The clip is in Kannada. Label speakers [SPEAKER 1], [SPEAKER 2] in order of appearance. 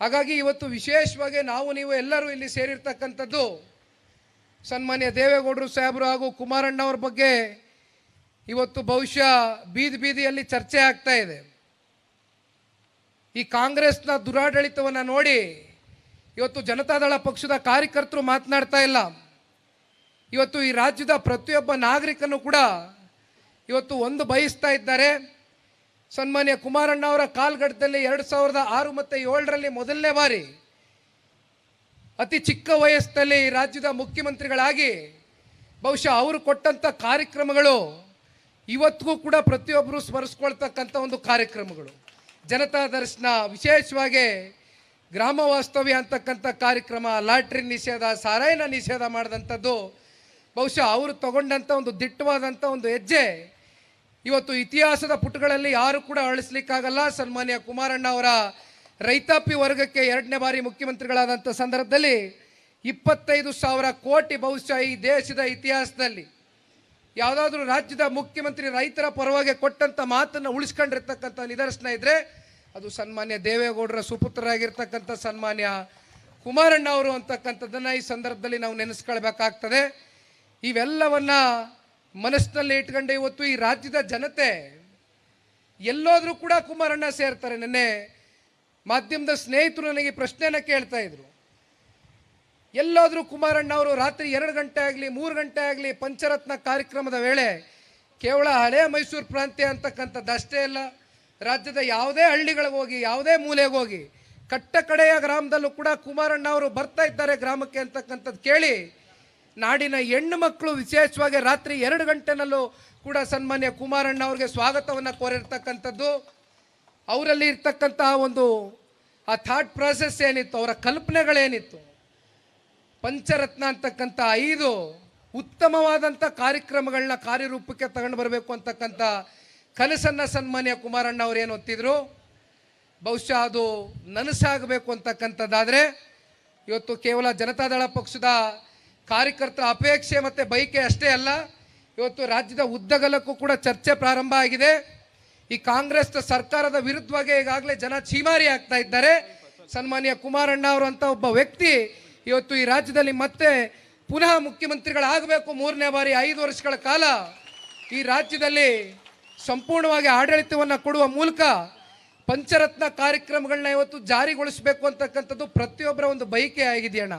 [SPEAKER 1] ಹಾಗಾಗಿ ಇವತ್ತು ವಿಶೇಷವಾಗಿ ನಾವು ನೀವು ಎಲ್ಲರೂ ಇಲ್ಲಿ ಸೇರಿರ್ತಕ್ಕಂಥದ್ದು ಸನ್ಮಾನ್ಯ ದೇವೇಗೌಡರು ಸಾಹೇಬರು ಹಾಗೂ ಕುಮಾರಣ್ಣ ಅವ್ರ ಬಗ್ಗೆ ಇವತ್ತು ಬಹುಶಃ ಬೀದಿ ಬೀದಿಯಲ್ಲಿ ಚರ್ಚೆ ಆಗ್ತಾ ಇದೆ. ಈ ಕಾಂಗ್ರೆಸ್ನ ದುರಾಡಳಿತವನ್ನು ನೋಡಿ ಇವತ್ತು ಜನತಾದಳ ಪಕ್ಷದ ಕಾರ್ಯಕರ್ತರು ಮಾತನಾಡ್ತಾ ಇಲ್ಲ. ಇವತ್ತು ಈ ರಾಜ್ಯದ ಪ್ರತಿಯೊಬ್ಬ ನಾಗರಿಕನು ಕೂಡ ಇವತ್ತು ಒಂದು ಬಯಸ್ತಾ ಇದ್ದಾರೆ. ಸನ್ಮಾನ್ಯ ಕುಮಾರಣ್ಣ ಅವರ ಕಾಲ್ಗಡದಲ್ಲಿ ಎರಡು ಸಾವಿರದ ಆರು ಮತ್ತು ಏಳರಲ್ಲಿ ಮೊದಲನೇ ಬಾರಿ ಅತಿ ಚಿಕ್ಕ ವಯಸ್ಸಿನಲ್ಲಿ ರಾಜ್ಯದ ಮುಖ್ಯಮಂತ್ರಿಗಳಾಗಿ ಬಹುಶಃ ಅವರು ಕೊಟ್ಟಂಥ ಕಾರ್ಯಕ್ರಮಗಳು ಇವತ್ತಿಗೂ ಕೂಡ ಪ್ರತಿಯೊಬ್ಬರು ಸ್ಮರಿಸ್ಕೊಳ್ತಕ್ಕಂಥ ಒಂದು ಕಾರ್ಯಕ್ರಮಗಳು. ಜನತಾ ದರ್ಶನ ವಿಶೇಷವಾಗಿ ಗ್ರಾಮ ವಾಸ್ತವ್ಯ ಅಂತಕ್ಕಂಥ ಕಾರ್ಯಕ್ರಮ, ಲಾಟ್ರಿ ನಿಷೇಧ, ಸಾರಾಯಿನ ನಿಷೇಧ ಮಾಡಿದಂಥದ್ದು ಬಹುಶಃ ಅವರು ತಗೊಂಡಂಥ ಒಂದು ದಿಟ್ಟವಾದಂಥ ಒಂದು ಹೆಜ್ಜೆ ಇವತ್ತು ಇತಿಹಾಸದ ಪುಟಗಳಲ್ಲಿ ಯಾರು ಕೂಡ ಅಳಿಸ್ಲಿಕ್ಕಾಗಲ್ಲ. ಸನ್ಮಾನ್ಯ ಕುಮಾರಣ್ಣ ಅವರ ರೈತಾಪಿ ವರ್ಗಕ್ಕೆ ಎರಡನೇ ಬಾರಿ ಮುಖ್ಯಮಂತ್ರಿಗಳಾದಂಥ ಸಂದರ್ಭದಲ್ಲಿ ಇಪ್ಪತ್ತೈದು ಸಾವಿರ ಕೋಟಿ ಬಹುಶಃ ಈ ದೇಶದ ಇತಿಹಾಸದಲ್ಲಿ ಯಾವುದಾದ್ರೂ ರಾಜ್ಯದ ಮುಖ್ಯಮಂತ್ರಿ ರೈತರ ಪರವಾಗಿ ಕೊಟ್ಟಂಥ ಮಾತನ್ನು ಉಳಿಸ್ಕೊಂಡಿರ್ತಕ್ಕಂಥ ನಿದರ್ಶನ ಇದ್ದರೆ ಅದು ಸನ್ಮಾನ್ಯ ದೇವೇಗೌಡರ ಸುಪುತ್ರರಾಗಿರ್ತಕ್ಕಂಥ ಸನ್ಮಾನ್ಯ ಕುಮಾರಣ್ಣ ಅವರು ಅಂತಕ್ಕಂಥದ್ದನ್ನು ಈ ಸಂದರ್ಭದಲ್ಲಿ ನಾವು ನೆನೆಸ್ಕೊಳ್ಬೇಕಾಗ್ತದೆ. ಇವೆಲ್ಲವನ್ನ ಮನಸ್ಸಿನಲ್ಲಿ ಇಟ್ಕೊಂಡೆ ಇವತ್ತು ಈ ರಾಜ್ಯದ ಜನತೆ, ಎಲ್ಲೋದ್ರೂ ಕೂಡ ಕುಮಾರಣ್ಣ ಸೇರ್ತಾರೆ. ನಿನ್ನೆ ಮಾಧ್ಯಮದ ಸ್ನೇಹಿತರು ನನಗೆ ಪ್ರಶ್ನೆನ ಕೇಳ್ತಾ ಇದ್ರು. ಎಲ್ಲೋದ್ರೂ ಕುಮಾರಣ್ಣ ಅವರು ರಾತ್ರಿ ಎರಡು ಗಂಟೆ ಆಗಲಿ, ಮೂರು ಗಂಟೆ ಆಗಲಿ ಪಂಚರತ್ನ ಕಾರ್ಯಕ್ರಮದ ವೇಳೆ ಕೇವಲ ಹಳೆ ಮೈಸೂರು ಪ್ರಾಂತ್ಯ ಅಂತಕ್ಕಂಥದ್ದು ಅಷ್ಟೇ ಅಲ್ಲ, ರಾಜ್ಯದ ಯಾವುದೇ ಹಳ್ಳಿಗಳಿಗೆ ಹೋಗಿ, ಯಾವುದೇ ಮೂಲೆಗೆ ಹೋಗಿ ಕಟ್ಟ ಕಡೆಯ ಗ್ರಾಮದಲ್ಲೂ ಕೂಡ ಕುಮಾರಣ್ಣ ಅವರು ಬರ್ತಾ ಇದ್ದಾರೆ ಗ್ರಾಮಕ್ಕೆ ಅಂತಕ್ಕಂಥದ್ದು ಕೇಳಿ ನಾಡಿನ ಹೆಣ್ಣು ಮಕ್ಕಳು ವಿಶೇಷವಾಗಿ ರಾತ್ರಿ ಎರಡು ಗಂಟೆನಲ್ಲೂ ಕೂಡ ಸನ್ಮಾನ್ಯ ಕುಮಾರಣ್ಣ ಅವ್ರಿಗೆ ಸ್ವಾಗತವನ್ನು ಕೋರಿರ್ತಕ್ಕಂಥದ್ದು. ಅವರಲ್ಲಿ ಇರ್ತಕ್ಕಂತಹ ಒಂದು, ಆ ಥಾಟ್ ಪ್ರಾಸೆಸ್ ಏನಿತ್ತು, ಅವರ ಕಲ್ಪನೆಗಳೇನಿತ್ತು. ಪಂಚರತ್ನ ಅಂತಕ್ಕಂಥ ಐದು ಉತ್ತಮವಾದಂಥ ಕಾರ್ಯಕ್ರಮಗಳನ್ನ ಕಾರ್ಯರೂಪಕ್ಕೆ ತಗೊಂಡು ಬರಬೇಕು ಅಂತಕ್ಕಂಥ ಕನಸನ್ನು ಸನ್ಮಾನ್ಯ ಕುಮಾರಣ್ಣ ಅವರು ಏನು ಒತ್ತಿದ್ರು. ಬಹುಶಃ ಅದು ನನಸಾಗಬೇಕು ಅಂತಕ್ಕಂಥದ್ದಾದರೆ, ಇವತ್ತು ಕೇವಲ ಜನತಾದಳ ಪಕ್ಷದ ಕಾರ್ಯಕರ್ತರ ಅಪೇಕ್ಷೆ ಮತ್ತು ಬೈಕೆ ಅಷ್ಟೇ ಅಲ್ಲ, ಇವತ್ತು ರಾಜ್ಯದ ಉದ್ದಗಲಕ್ಕೂ ಕೂಡ ಚರ್ಚೆ ಪ್ರಾರಂಭ ಆಗಿದೆ. ಈ ಕಾಂಗ್ರೆಸ್ ಸರ್ಕಾರದ ವಿರುದ್ಧವಾಗಿ ಈಗಾಗಲೇ ಜನ ಚೀಮಾರಿ ಆಗ್ತಾ ಇದ್ದಾರೆ. ಸನ್ಮಾನ್ಯ ಕುಮಾರಣ್ಣ ಅವರು ಅಂತ ಒಬ್ಬ ವ್ಯಕ್ತಿ ಇವತ್ತು ಈ ರಾಜ್ಯದಲ್ಲಿ ಮತ್ತೆ ಪುನಃ ಮುಖ್ಯಮಂತ್ರಿಗಳಾಗಬೇಕು ಮೂರನೇ ಬಾರಿ ಐದು ವರ್ಷಗಳ ಕಾಲ. ಈ ರಾಜ್ಯದಲ್ಲಿ ಸಂಪೂರ್ಣವಾಗಿ ಆಡಳಿತವನ್ನು ಕೊಡುವ ಮೂಲಕ ಪಂಚರತ್ನ ಕಾರ್ಯಕ್ರಮಗಳನ್ನ ಇವತ್ತು ಜಾರಿಗೊಳಿಸಬೇಕು ಅಂತಕ್ಕಂಥದ್ದು ಪ್ರತಿಯೊಬ್ಬರ ಒಂದು ಬಯಕೆ ಆಗಿದೆಯಣ್ಣ.